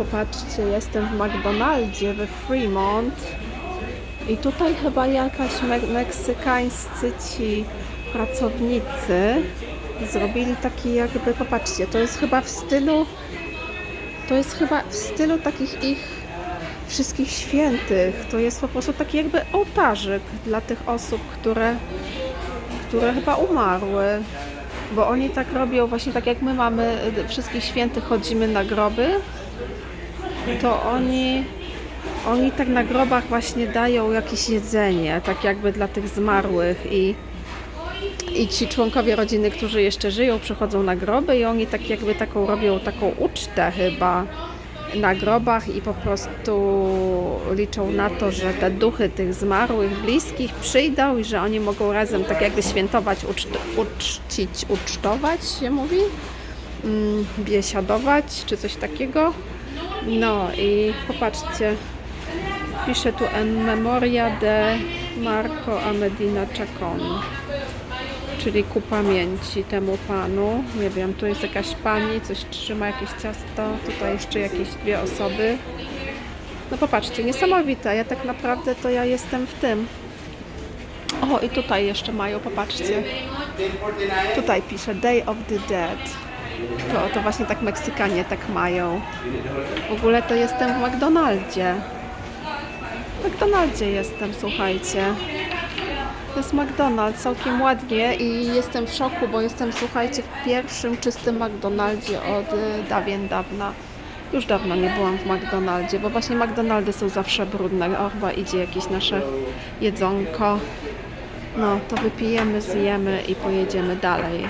Popatrzcie, jestem w McDonaldzie we Fremont i tutaj chyba jakaś me meksykańscy ci pracownicy zrobili taki jakby, popatrzcie, to jest chyba w stylu, to jest chyba w stylu takich ich wszystkich świętych. To jest po prostu taki jakby ołtarzyk dla tych osób, które, które chyba umarły. Bo oni tak robią, właśnie tak jak my mamy y, wszystkich świętych, chodzimy na groby, to oni, oni tak na grobach właśnie dają jakieś jedzenie, tak jakby dla tych zmarłych i, i ci członkowie rodziny, którzy jeszcze żyją, przychodzą na groby i oni tak jakby taką robią taką ucztę chyba na grobach i po prostu liczą na to, że te duchy tych zmarłych, bliskich przyjdą i że oni mogą razem tak jakby świętować, uczt, uczcić, ucztować się mówi, mm, biesiadować czy coś takiego. No i popatrzcie, pisze tu en memoria de Marco a Medina Chacon, czyli ku pamięci temu panu. Nie wiem, tu jest jakaś pani, coś trzyma, jakieś ciasto, tutaj jeszcze jakieś dwie osoby. No popatrzcie, niesamowite. Ja tak naprawdę to ja jestem w tym. O, i tutaj jeszcze mają, popatrzcie. Tutaj pisze Day of the Dead. To, to właśnie tak Meksykanie tak mają. W ogóle to jestem w McDonaldzie. W McDonaldzie jestem, słuchajcie. To jest McDonald's, całkiem ładnie i jestem w szoku, bo jestem, słuchajcie, w pierwszym czystym McDonaldzie od y, dawien dawna. Już dawno nie byłam w McDonaldzie, bo właśnie McDonaldy są zawsze brudne. O, chyba idzie jakieś nasze jedzonko. No, to wypijemy, zjemy i pojedziemy dalej.